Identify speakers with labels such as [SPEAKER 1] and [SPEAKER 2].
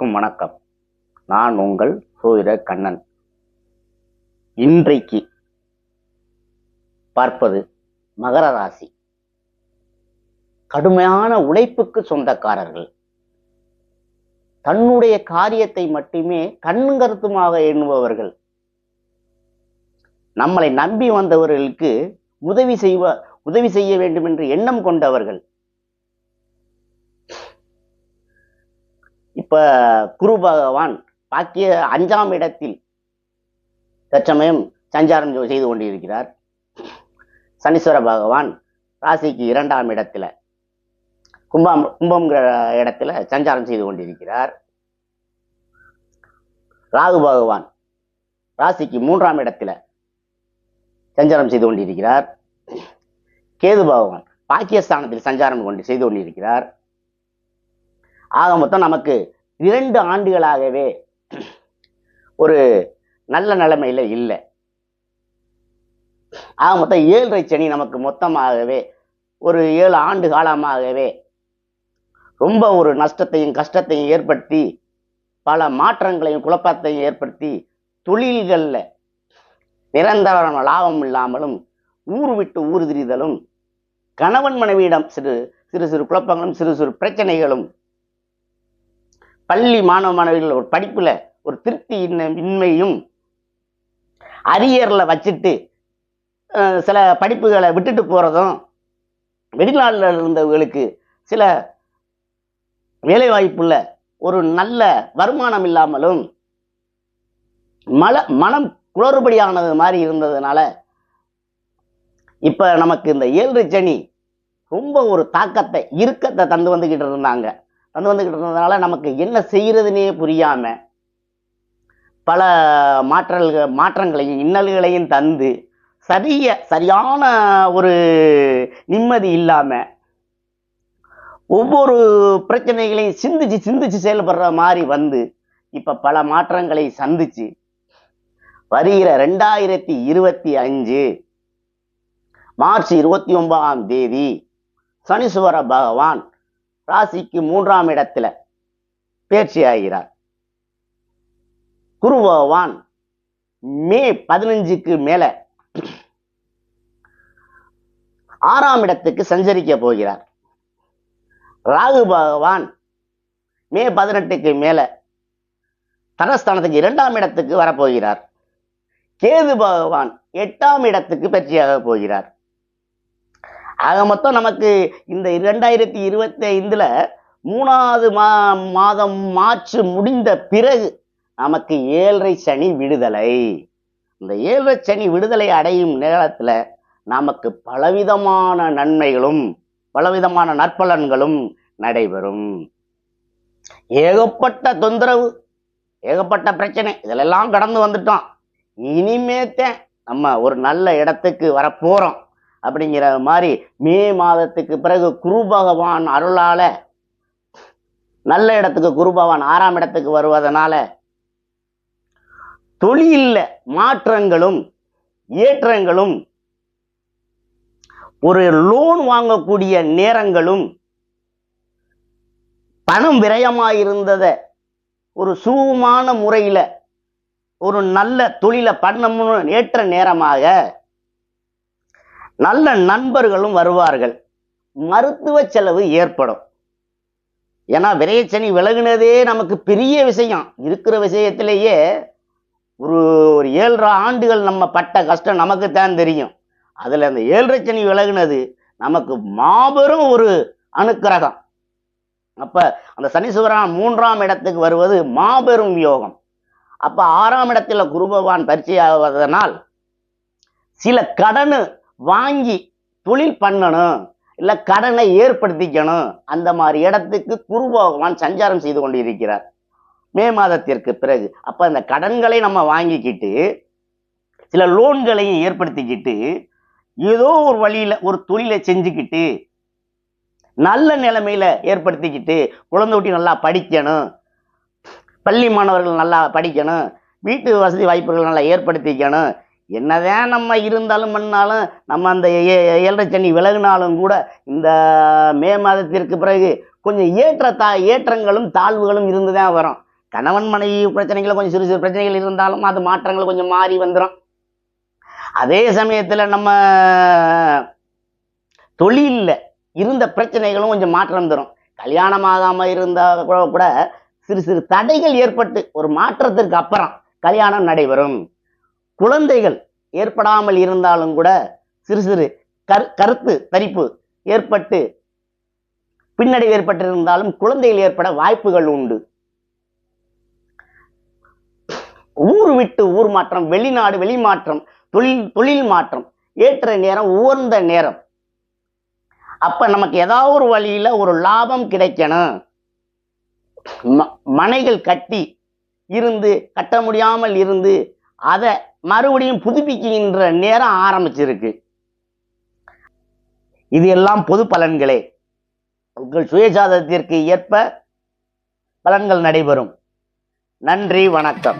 [SPEAKER 1] அனைவருக்கும் வணக்கம். நான் உங்கள் சோதிட கண்ணன். இன்றைக்கு பார்ப்பது மகர ராசி. கடுமையான உழைப்புக்கு சொந்தக்காரர்கள். தன்னுடைய காரியத்தை மட்டுமே கண்ணும் கருத்துமாக எண்ணுபவர்கள். நம்மளை நம்பி வந்தவர்களுக்கு உதவி செய்வ உதவி செய்ய வேண்டும் என்று எண்ணம் கொண்டவர்கள். இப்போ குரு பகவான் பாக்கிய அஞ்சாம் இடத்தில் தற்சமயம் சஞ்சாரம் செய்து கொண்டிருக்கிறார். சனீஸ்வர பகவான் ராசிக்கு இரண்டாம் இடத்துல கும்பம் கும்பம்ங்கிற இடத்துல சஞ்சாரம் செய்து கொண்டிருக்கிறார். ராகு பகவான் ராசிக்கு மூன்றாம் இடத்துல சஞ்சாரம் செய்து கொண்டிருக்கிறார். கேது பகவான் பாக்கியஸ்தானத்தில் சஞ்சாரம் கொண்டு செய்து கொண்டிருக்கிறார். ஆக மொத்தம் நமக்கு இரண்டு ஆண்டுகளாகவே ஒரு நல்ல நிலைமையில இல்லை. ஆக மொத்தம் ஏழரை சனி நமக்கு மொத்தமாகவே ஒரு ஏழு ஆண்டு காலமாகவே ரொம்ப ஒரு நஷ்டத்தையும் கஷ்டத்தையும் ஏற்படுத்தி பல மாற்றங்களையும் குழப்பத்தையும் ஏற்படுத்தி தொழில்களில் நிரந்தர லாபம் இல்லாமலும் ஊர் விட்டு ஊர் திரிதலும் கணவன் மனைவியிடம் சிறு சிறு சிறு குழப்பங்களும் சிறு சிறு பிரச்சனைகளும் பள்ளி மாணவ மாணவிகள் ஒரு படிப்புல ஒரு திருப்தி இன்மையும் அரியர்ல வச்சுட்டு சில படிப்புகளை விட்டுட்டு போறதும் வெளிநாட்டில் இருந்தவர்களுக்கு சில வேலை வாய்ப்புள்ள ஒரு நல்ல வருமானம் இல்லாமலும் மல மனம் குளறுபடியானது மாதிரி இருந்ததுனால இப்ப நமக்கு இந்த ஏழு சனி ரொம்ப ஒரு தாக்கத்தை இறுக்கத்தை தந்து வந்துகிட்டு இருந்தாங்க. வந்து வந்துக்கிட்டு இருந்ததுனால நமக்கு என்ன செய்யறதுனே புரியாம பல மாற்றல்கள் மாற்றங்களையும் இன்னல்களையும் தந்து சரிய சரியான ஒரு நிம்மதி இல்லாம ஒவ்வொரு பிரச்சனைகளையும் சிந்திச்சு சிந்திச்சு செயல்படுற மாதிரி வந்து இப்ப பல மாற்றங்களை சந்திச்சு வருகிற ரெண்டாயிரத்தி இருபத்தி அஞ்சு மார்ச் இருபத்தி ஒன்பதாம் தேதி சனீஸ்வர பகவான் ராசிக்கு மூன்றாம் இடத்துல பேர்ச்சி ஆகிறார். குரு பகவான் மே பதினஞ்சுக்கு மேல ஆறாம் இடத்துக்கு சஞ்சரிக்க போகிறார். ராகு பகவான் மே பதினெட்டுக்கு மேல தனஸ்தானத்துக்கு இரண்டாம் இடத்துக்கு வரப்போகிறார். கேது பகவான் எட்டாம் இடத்துக்கு பயிற்சியாக போகிறார். ஆக மொத்தம் நமக்கு இந்த இரண்டாயிரத்தி இருபத்தி ஐந்துல மூணாவது மா மாதம் மார்ச் முடிந்த பிறகு நமக்கு ஏழரை சனி விடுதலை. இந்த ஏழரை சனி விடுதலை அடையும் நேரத்தில் நமக்கு பலவிதமான நன்மைகளும் பலவிதமான நற்பலன்களும் நடைபெறும். ஏகப்பட்ட தொந்தரவு ஏகப்பட்ட பிரச்சனை இதிலெல்லாம் கடந்து வந்துட்டோம். இனிமேத்தேன் நம்ம ஒரு நல்ல இடத்துக்கு வரப்போகிறோம் அப்படிங்கிற மாதிரி மே மாதத்துக்கு பிறகு குரு பகவான் அருளால நல்ல இடத்துக்கு குரு பகவான் ஆறாம் இடத்துக்கு வருவதனால தொழில்ல மாற்றங்களும் ஏற்றங்களும் ஒரு லோன் வாங்கக்கூடிய நேரங்களும் பணம் விரயமாயிருந்தத ஒரு சுகமான முறையில ஒரு நல்ல தொழிலை பண்ணணும்னு ஏற்ற நேரமாக நல்ல நண்பர்களும் வருவார்கள். மருத்துவ செலவு ஏற்படும். ஏன்னா விரையச்சனி விலகுனதே நமக்கு பெரிய விஷயம். இருக்கிற விஷயத்திலேயே ஒரு ஒரு ஏழரை ஆண்டுகள் நம்ம பட்ட கஷ்டம் நமக்கு தான் தெரியும். அதில் அந்த ஏழரை சனி விலகுனது நமக்கு மாபெரும் ஒரு அனுக்கிரகம். அப்போ அந்த சனீஸ்வரன் மூன்றாம் இடத்துக்கு வருவது மாபெரும் யோகம். அப்போ ஆறாம் இடத்துல குரு பகவான் பரிச்சையாவதனால் சில கடனு வாங்கி தொழில் பண்ணணும் இல்லை கடனை ஏற்படுத்திக்கணும் அந்த மாதிரி இடத்துக்கு குரு பகவான் சஞ்சாரம் செய்து கொண்டிருக்கிறார். மே மாதத்திற்கு பிறகு. அப்போ அந்த கடன்களை நம்ம வாங்கிக்கிட்டு சில லோன்களையும் ஏற்படுத்திக்கிட்டு ஏதோ ஒரு வழியில் ஒரு தொழிலை செஞ்சுக்கிட்டு நல்ல நிலைமையில ஏற்படுத்திக்கிட்டு குழந்தை குட்டி நல்லா படிக்கணும் பள்ளி மாணவர்கள் நல்லா படிக்கணும் வீட்டு வசதி வாய்ப்புகள் நல்லா ஏற்படுத்திக்கணும் என்னதான் நம்ம இருந்தாலும் பண்ணாலும் நம்ம அந்த ஏ- ஏழரை சனி விலகினாலும் கூட இந்த மே மாதத்திற்கு பிறகு கொஞ்சம் ஏற்ற தா ஏற்றங்களும் தாழ்வுகளும் இருந்து தான் வரும். கணவன் மனைவி பிரச்சனைகள் கொஞ்சம் சிறு சிறு பிரச்சனைகள் இருந்தாலும் அது மாற்றங்கள் கொஞ்சம் மாறி வந்துடும் அதே சமயத்தில் நம்ம தொழிலில் இருந்த பிரச்சனைகளும் கொஞ்சம் மாற்றம் தரும். கல்யாணம் ஆகாமல் இருந்தால் கூட கூட சிறு சிறு தடைகள் ஏற்பட்டு ஒரு மாற்றத்திற்கு அப்புறம் கல்யாணம் நடைபெறும். குழந்தைகள் ஏற்படாமல் இருந்தாலும் கூட சிறு சிறு கரு கருத்து தரிப்பு ஏற்பட்டு பின்னடைவு ஏற்பட்டிருந்தாலும் குழந்தைகள் ஏற்பட வாய்ப்புகள் உண்டு. ஊர் விட்டு ஊர் மாற்றம் வெளிநாடு வெளிமாற்றம் தொழில் தொழில் மாற்றம் ஏற்ற நேரம் உயர்ந்த நேரம். அப்ப நமக்கு ஏதாவது ஒரு வழியில ஒரு லாபம் கிடைக்கணும். ம- மனைகள் கட்டி இருந்து கட்ட முடியாமல் இருந்து அதை மறுபடியும் புதுப்பிக்கின்ற நேரம் ஆரம்பிச்சிருக்கு. இது எல்லாம் பொது பலன்களே. உங்கள் சுயஜாதத்திற்கு ஏற்ப பலன்கள் நடைபெறும். நன்றி வணக்கம்.